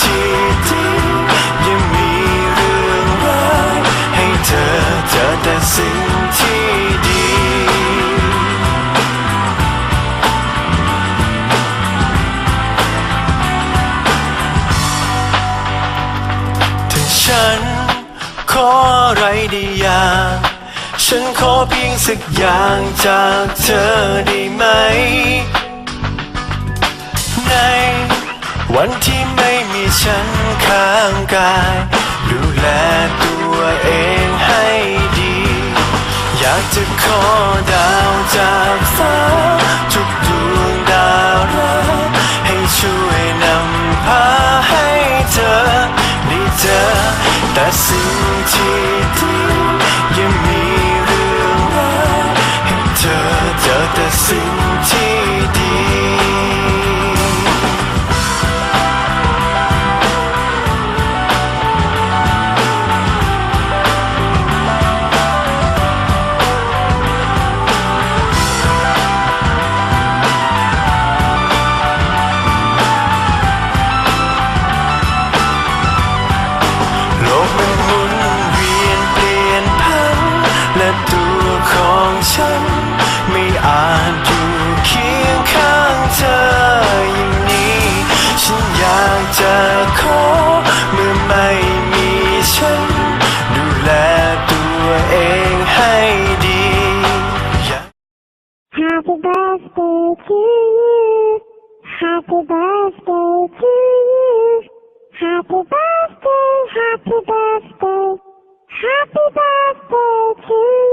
ที่ดียังมีเรื่องร้ายให้เธอเจอแต่สิ่งที่ดีถ้าฉันขออะไรได้อย่างฉันขอเพียงสักอย่างจากเธอได้ไหม ในวันที่ ฉันข้างกาย ดูแลตัวเองให้ดี อยากจะขอดาวจากฟ้า ทุกดวงดาวรักให้ช่วยนำพาให้เธอได้เจอแต่สิ่งที่ดียังมีเรื่องรายให้เธอเจอแต่สิ่ง ฉัน ไม่อาจอยู่เคียงข้างเธออย่างนี้ ฉันอยากจะขอเมื่อไม่มีฉัน ดูแลตัวเองให้ดี Happy birthday to you. Happy birthday to you. Happy birthday, happy birthday. Happy birthday to you